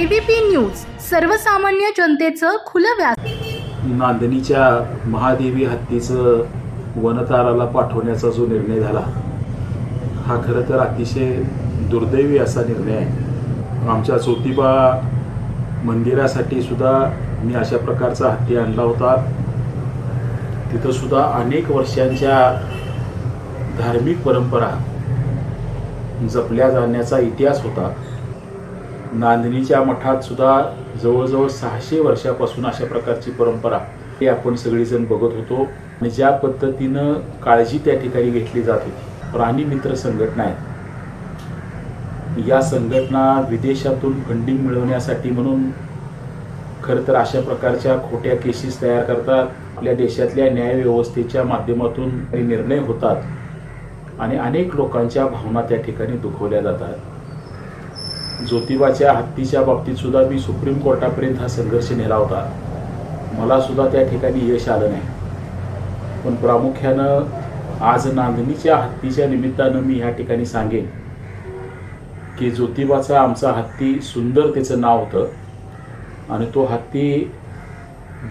ABP news सर्वसामान्य जनतेचं खुलं व्यास नांदणीच्या महादेवी हत्तीचं वनताराला पाठवण्याचा जो निर्णय झाला हा खरं तर अतिशय दुर्दैवी असा निर्णय आहे. आमच्या ज्योतिबा मंदिरासाठी सुद्धा मी अशा प्रकारचा हत्ती आणला होता. तिथं सुद्धा अनेक वर्षांच्या धार्मिक परंपरा जपल्या जाण्याचा इतिहास होता. नांदणीच्या मठात सुद्धा जवळजवळ सहाशे वर्षापासून अशा प्रकारची परंपरा हे आपण सगळीजण बघत होतो. आणि ज्या पद्धतीनं काळजी त्या ठिकाणी घेतली जात होती. प्राणी मित्र संघटना आहे. या संघटना विदेशातून फंडिंग मिळवण्यासाठी म्हणून खरं तर अशा प्रकारच्या खोट्या केसेस तयार करतात. आपल्या देशातल्या न्यायव्यवस्थेच्या माध्यमातून निर्णय होतात. आणि अनेक लोकांच्या भावना त्या ठिकाणी दुखवल्या जातात. ज्योतिबाच्या हत्तीच्या बाबतीत सुद्धा मी सुप्रीम कोर्टापर्यंत हा संघर्ष नेला होता. मला सुद्धा त्या ठिकाणी यश आलं नाही. पण प्रामुख्यानं आज नांदणीच्या हत्तीच्या निमित्तानं मी ह्या ठिकाणी सांगेन की ज्योतिबाचा आमचा हत्ती सुंदर त्याचं नाव होतं आणि तो हत्ती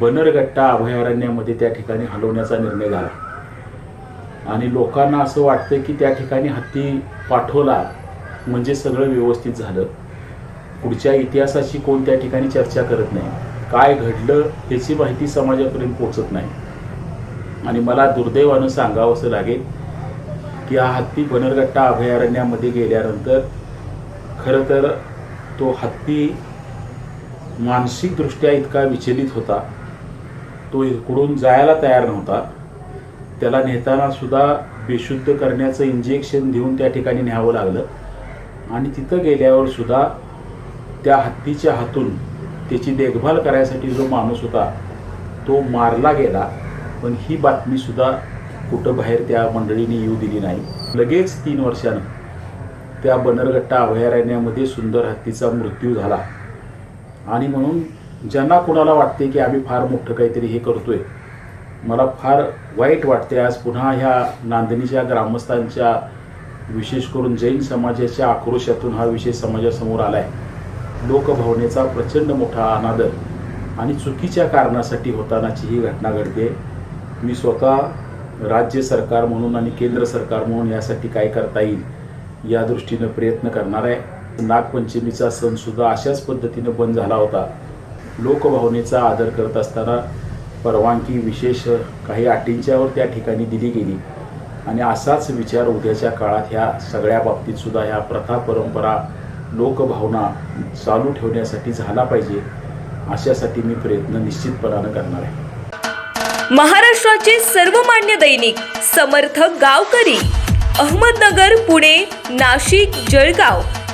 बनरगट्टा अभयारण्यामध्ये त्या ठिकाणी हलवण्याचा निर्णय झाला. आणि लोकांना असं वाटतं की त्या ठिकाणी हत्ती पाठवला म्हणजे सगळं व्यवस्थित झालं. पुढच्या इतिहासाची कोण त्या ठिकाणी चर्चा करत नाही. काय घडलं याची माहिती समाजापर्यंत पोचत नाही. आणि मला दुर्दैवानं सांगावं असं लागेल की हा हत्ती बनरगट्टा अभयारण्यामध्ये गेल्यानंतर खरं तर तो हत्ती मानसिकदृष्ट्या इतका विचलित होता. तो इकडून जायला तयार नव्हता. त्याला नेताना सुद्धा बेशुद्ध करण्याचं इंजेक्शन देऊन त्या ठिकाणी न्यावं लागलं. आणि तिथं गेल्यावर सुद्धा त्या हत्तीच्या हातून त्याची देखभाल करायसाठी जो माणूस होता तो मारला गेला. पण ही बातमीसुद्धा कुठं बाहेर त्या मंडळीने येऊ दिली नाही. लगेच तीन वर्षानं त्या बनरगट्टा अभयारण्यामध्ये सुंदर हत्तीचा मृत्यू झाला. आणि म्हणून ज्यांना कोणाला वाटते की आम्ही फार मोठं काहीतरी हे करतोय मला फार वाईट वाटते. आज पुन्हा ह्या नांदणीच्या ग्रामस्थांच्या विशेष करून जैन समाजाच्या आक्रोशातून हा विषय समाजासमोर आला आहे लोकभावनेचा प्रचंड मोठा अनादर आणि चुकीच्या कारणासाठी होतानाची ही घटना घडते. मी स्वतः राज्य सरकार म्हणून आणि केंद्र सरकार म्हणून यासाठी काय करता येईल या दृष्टीनं प्रयत्न करणार आहे. नागपंचमीचा सणसुद्धा अशाच पद्धतीनं बंद झाला होता. लोकभावनेचा आदर करत असताना परवानगी विशेष काही अटींच्यावर त्या ठिकाणी दिली गेली. आणि असाच विचार उद्याच्या काळात ह्या सगळ्या बाबतीतसुद्धा ह्या प्रथा परंपरा लोकभावना चालू ठेवण्यासाठी झाला पाहिजे अशासाठी मी प्रयत्न निश्चितपणानं करणार आहे. महाराष्ट्राचे सर्वमान्य दैनिक समर्थ गावकरी अहमदनगर पुणे नाशिक जळगाव.